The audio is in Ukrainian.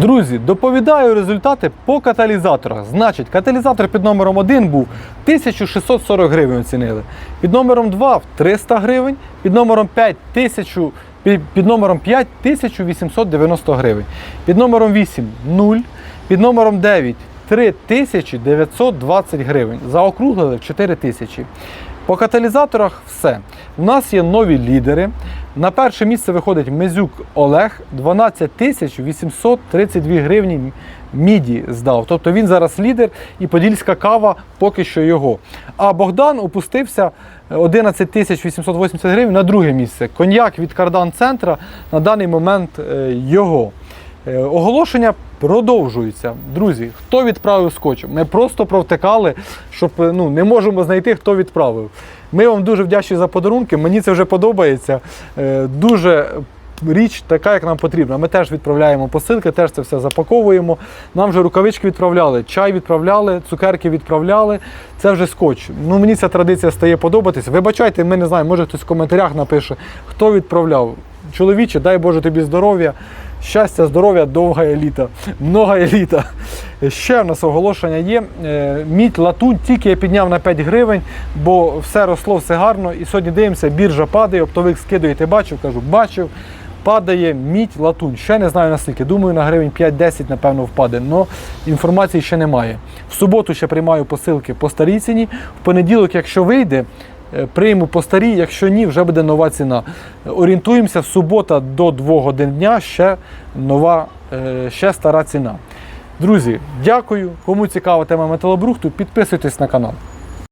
Друзі, доповідаю результати по каталізаторах. Значить, каталізатор під номером 1 був 1640 гривень оцінили. Під номером 2 300 гривень, під номером 5 1000, під, номером 5 1890 гривень. Під номером 8 0, під номером 9 3920 гривень. Заокруглили в 4 тисячі. По каталізаторах все. У нас є нові лідери. На перше місце виходить Мезюк Олег 12 тисяч 832 гривні міді здав. Тобто він зараз лідер і подільська кава поки що його. А Богдан опустився 11 тисяч 880 гривень на друге місце. Коньяк від Кардан Центра на даний момент е, його. Е, Оголошення продовжуються. Друзі, хто відправив скотч? Ми просто провтикали, щоб е, ну, не можемо знайти, хто відправив. Ми вам дуже вдячні за подарунки. Мені це вже подобається. Е, Дуже річ така, як нам потрібна. Ми теж відправляємо посилки, теж це все запаковуємо. Нам вже рукавички відправляли, чай відправляли, цукерки відправляли. Це вже скотч. Ну, мені ця традиція стає подобатися. Вибачайте, ми не знаємо, може хтось в коментарях напише, хто відправляв. Чоловіче, дай Боже тобі здоров'я, щастя, здоров'я, довга літа, много літа. Ще в нас оголошення є. Е, Мідь латунь тільки я підняв на 5 гривень, бо все росло, все гарно. І сьогодні дивимося, біржа падає, оптовик скидує, ти бачив, кажу, бачив. Падає мідь латунь. Ще не знаю наскільки. Думаю, на гривень 5-10, напевно, впаде. але інформації ще немає. В суботу ще приймаю посилки по старій ціні. В понеділок, якщо вийде, Прийму по старій, якщо ні, вже буде нова ціна. Орієнтуємося Орієнтуємося, субота до 2 годин дня ще нова, е, ще стара ціна. Друзі, дякую. Кому цікава тема металобрухту, підписуйтесь на канал.